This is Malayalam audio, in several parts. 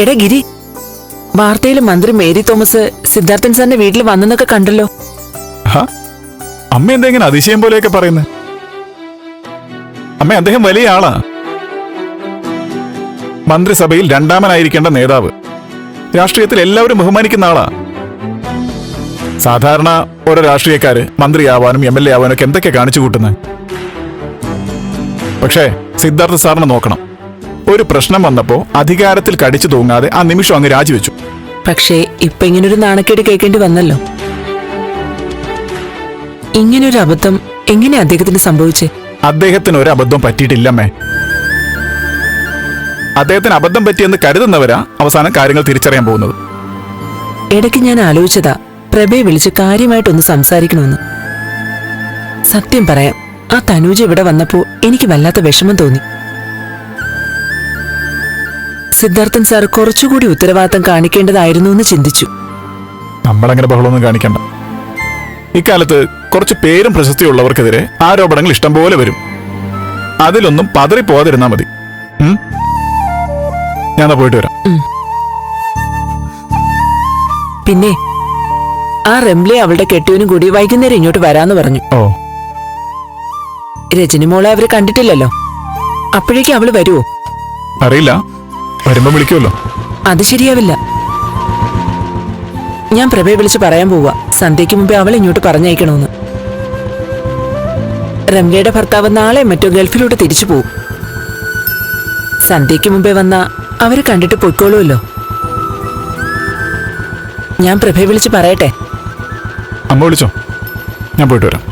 എടാ ഗിരി വാർത്തയിൽ മന്ത്രി മേരി തോമസ് സിദ്ധാർത്ഥൻ സാറിന്റെ വീട്ടിൽ വന്നെന്നൊക്കെ കണ്ടല്ലോ. അമ്മ എന്താ ഇങ്ങനെ അതിശയം പോലെയൊക്കെ പറയുന്നത് അമ്മ അദ്ദേഹം വലിയ ആളാ. മന്ത്രിസഭയിൽ രണ്ടാമനായിരിക്കേണ്ട നേതാവ്. രാഷ്ട്രീയത്തിൽ എല്ലാവരും ബഹുമാനിക്കുന്ന ആളാ. സാധാരണ ഓരോ രാഷ്ട്രീയക്കാര് മന്ത്രിയാവാനും എം എൽ എ ആവാനും ഒക്കെ എന്തൊക്കെ കാണിച്ചു കൂട്ടുന്നത് പക്ഷേ സിദ്ധാർത്ഥ സാറിനെ നോക്കണം. ഒരു പ്രശ്നം വന്നപ്പോ അധികാരത്തിൽ കടിച്ചു തൂങ്ങാതെ ആ നിമിഷം അങ്ങ് രാജിവെച്ചു. പക്ഷേ ഇപ്പൊ ഇങ്ങനൊരു നാണക്കേട് കേൾക്കേണ്ടി വന്നല്ലോ. ഇങ്ങനൊരു അബദ്ധം എങ്ങനെ അദ്ദേഹത്തിന് സംഭവിച്ചേ? അദ്ദേഹത്തിന് ഒരു അബദ്ധം പറ്റിയിട്ടില്ലമ്മേ. അദ്ദേഹത്തിന് അബദ്ധം പറ്റിയെന്ന് കരുതുന്നവരാ അവസാനം കാര്യങ്ങൾ തിരിച്ചറിയാൻ പോകുന്നത്. ഇടയ്ക്ക് ഞാൻ ആലോചിച്ചതാ പ്രഭയെ വിളിച്ച് കാര്യമായിട്ടൊന്ന് സംസാരിക്കണമെന്ന്. സത്യം പറയാം ആ തനൂജ് ഇവിടെ വന്നപ്പോ എനിക്ക് വല്ലാത്ത വിഷമം തോന്നി. സിദ്ധാർത്ഥൻ സാർ കുറച്ചുകൂടി ഉത്തരവാദിത്തം കാണിക്കേണ്ടതായിരുന്നു എന്ന് ചിന്തിച്ചു. നമ്മളങ്ങനെ ബഹളമൊന്നും കാണിക്കണ്ട. ഇക്കാലത്ത് കുറച്ച് പേരും പ്രശസ്തിയുള്ളവർക്കെതിരെ ആരോപണങ്ങൾ ഇഷ്ടം പോലെ വരും. അതിലൊന്നും പതറിപ്പോകാതിരുന്നാ മതി. ഞാനാ ഞാൻ പോയിട്ട് വരാം. പിന്നെ ആ റെംലെ അവളുടെ കെട്ടിയവനും കൂടി വൈകുന്നേരം ഇങ്ങോട്ട് വരാന്ന് പറഞ്ഞു. ഓ. രജനി മോളെ അവർ കണ്ടിട്ടില്ലല്ലോ. അപ്പോഴേക്കും അവൾ വരുവോ? അറിയില്ല. വരുമ്പോ വിളിക്കുമല്ലോ. അത് ശരിയാവില്ല. ഞാൻ പ്രഭയെ വിളിച്ച് പറയാൻ പോവാ. സന്ധ്യയ്ക്ക് മുമ്പേ അവൾ ഇങ്ങോട്ട് പറഞ്ഞയക്കണമെന്ന് രംഗയുടെ ഭർത്താവ് നാളെ മറ്റോ ഗൾഫിലോട്ട് തിരിച്ചു പോകും സന്ധ്യയ്ക്ക് മുമ്പേ വന്ന അവർ കണ്ടിട്ട് പൊയ്ക്കോളുമല്ലോ. ഞാൻ പ്രഭയെ വിളിച്ച് പറയട്ടെ. അമ്മ വിളിച്ചോ? ഞാൻ പോയിട്ട് വരാം.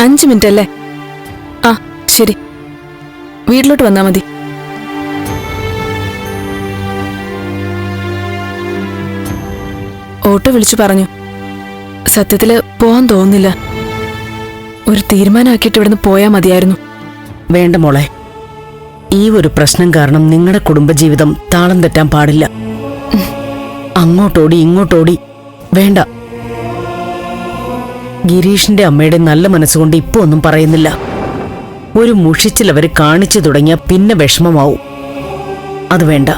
അഞ്ച് മിനിറ്റ് അല്ലേ ആ ശരി. വീട്ടിലോട്ട് വന്നാ മതി. ഓട്ടോ വിളിച്ചു പറഞ്ഞു. സത്യത്തിൽ പോവാൻ തോന്നുന്നില്ല. ഒരു തീരുമാനമാക്കിയിട്ട് ഇവിടുന്ന് പോയാ മതിയായിരുന്നു. വേണ്ട മോളെ. ഈ ഒരു പ്രശ്നം കാരണം നിങ്ങളുടെ കുടുംബജീവിതം താളം തെറ്റാൻ പാടില്ല. അങ്ങോട്ടോടി ഇങ്ങോട്ടോടി. വേണ്ട. ഗിരീഷിന്റെ അമ്മയുടെ നല്ല മനസ്സുകൊണ്ട് ഇപ്പോ ഒന്നും പറയുന്നില്ല. ഒരു മുഷിച്ചിൽ അവർ കാണിച്ചു തുടങ്ങിയ പിന്നെ വിഷമമാവും. അത് വേണ്ട.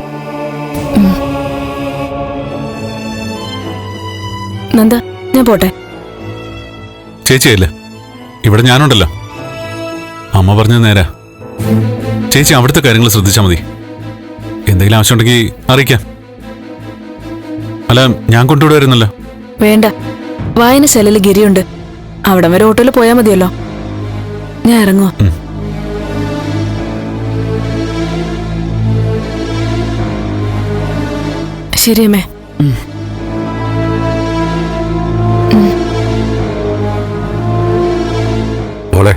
നന്ദ ഞാൻ പോട്ടെ. ചേച്ചിയല്ലേ ഇവിടെ ഞാനുണ്ടല്ലോ. അമ്മ പറഞ്ഞ നേരാ. ചേച്ചി അവിടുത്തെ കാര്യങ്ങൾ ശ്രദ്ധിച്ചാൽ മതി. എന്തെങ്കിലും ആവശ്യമുണ്ടെങ്കിൽ അറിയിക്കാം. അല്ല ഞാൻ കൊണ്ടുവിടുമായിരുന്നല്ലോ വേണ്ട. വായനശാലയിൽ ഗിരിയുണ്ട്. അവിടം വരെ ഓട്ടോയിൽ പോയാൽ മതിയല്ലോ. ഞാൻ ഇറങ്ങുവാ. ശരി അമ്മേ. മോളെ.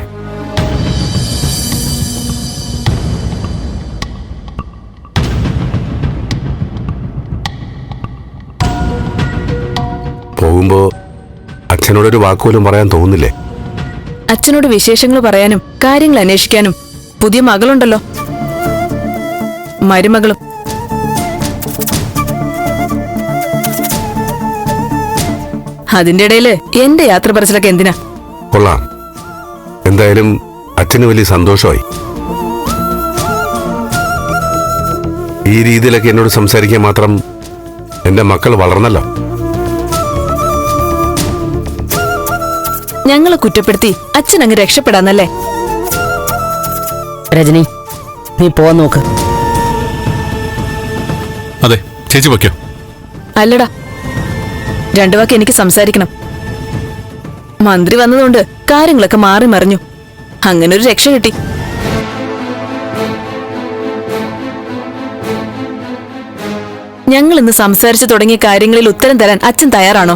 പോകുമ്പോ അച്ഛനോടൊരു വാക്കുപോലും പറയാൻ തോന്നുന്നില്ലേ? അച്ഛനോട് വിശേഷങ്ങൾ പറയാനും കാര്യങ്ങൾ അന്വേഷിക്കാനും പുതിയ മകളുണ്ടല്ലോ. മരുമകളും. അതിന്റെ ഇടയിൽ എന്റെ യാത്ര പറച്ചിലൊക്കെ എന്തിനാ? കൊള്ളാം. എന്തായാലും അച്ഛന് വലിയ സന്തോഷമായി. ഈ രീതിയിലൊക്കെ എന്നോട് സംസാരിക്കാൻ മാത്രം എന്റെ മക്കൾ വളർന്നല്ലോ. ഞങ്ങളെ കുറ്റപ്പെടുത്തി അച്ഛൻ അങ്ങ് രക്ഷപ്പെടാന്നല്ലേ? രജനി നീ പോവാൻ നോക്ക്. അതെ ചേച്ചി വയ്ക്കോ അല്ലടാ രണ്ടു വാക്ക് എനിക്ക് സംസാരിക്കണം. മന്ത്രി വന്നതുകൊണ്ട് കാര്യങ്ങളൊക്കെ മാറി മറിഞ്ഞു. അങ്ങനെ ഒരു രക്ഷ കിട്ടി. ഞങ്ങൾ ഇന്ന് സംസാരിച്ചു തുടങ്ങിയ കാര്യങ്ങളിൽ ഉത്തരം തരാൻ അച്ഛൻ തയ്യാറാണോ?